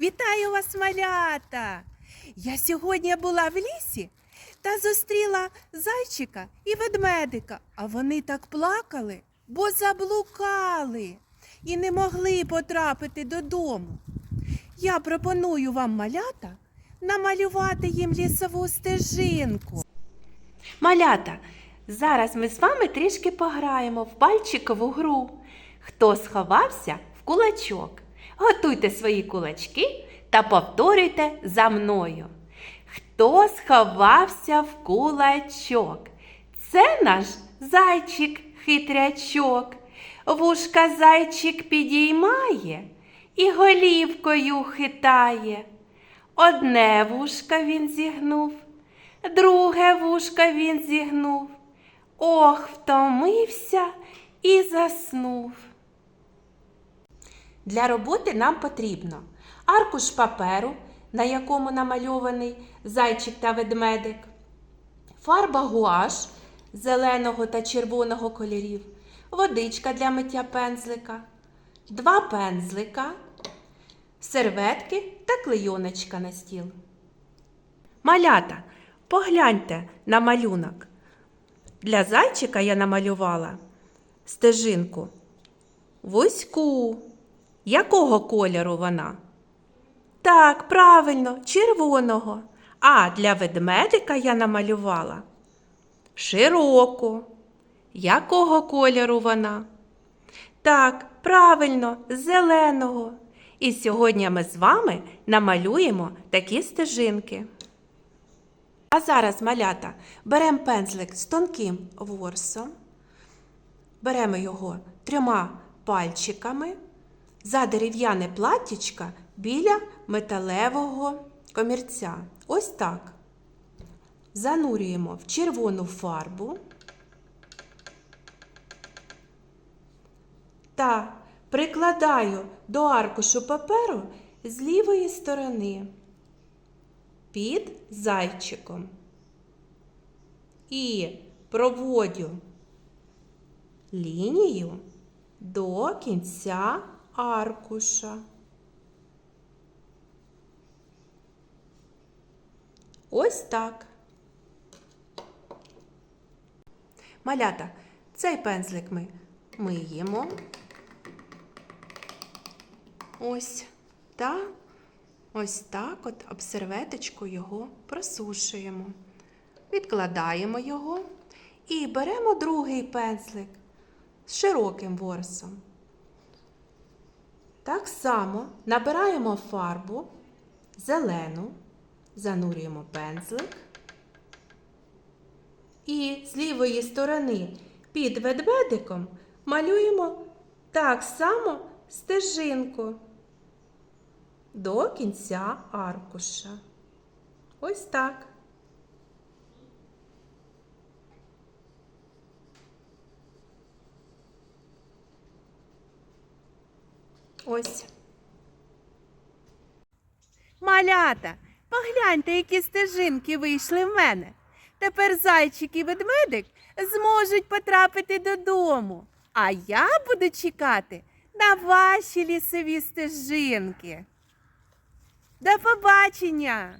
Вітаю вас, малята! Я сьогодні була в лісі та зустріла зайчика і ведмедика, а вони так плакали, бо заблукали і не могли потрапити додому. Я пропоную вам, малята, намалювати їм лісову стежинку. Малята, зараз ми з вами трішки пограємо в пальчикову гру. Хто сховався в кулачок? Готуйте свої кулачки та повторюйте за мною. Хто сховався в кулачок? Це наш зайчик хитрячок. Вушка зайчик підіймає і голівкою хитає. Одне вушка він зігнув, друге вушка він зігнув. Ох, втомився і заснув. Для роботи нам потрібно аркуш паперу, на якому намальований зайчик та ведмедик, фарба гуаш зеленого та червоного кольорів, водичка для миття пензлика, два пензлика, серветки та клейоночка на стіл. Малята, погляньте на малюнок. Для зайчика я намалювала стежинку вузьку. Якого кольору вона? Так, правильно, червоного. А для ведмедика я намалювала широку. Якого кольору вона? Так, правильно, зеленого. І сьогодні ми з вами намалюємо такі стежинки. А зараз, малята, беремо пензлик з тонким ворсом, беремо його трьома пальчиками за дерев'яне платтячка біля металевого комірця. Ось так. Занурюємо в червону фарбу та прикладаю до аркушу паперу з лівої сторони під зайчиком і проводю лінію до кінця аркуша. Ось так. Малята, цей пензлик ми миємо. Ось та ось так от об серветочку його просушуємо. Відкладаємо його і беремо другий пензлик з широким ворсом. Так само набираємо фарбу зелену, занурюємо пензлик. І з лівої сторони під ведмедиком малюємо так само стежинку до кінця аркуша. Ось так. Ось. Малята, погляньте, які стежинки вийшли в мене. Тепер зайчик і ведмедик зможуть потрапити додому. А я буду чекати на ваші лісові стежинки. До побачення!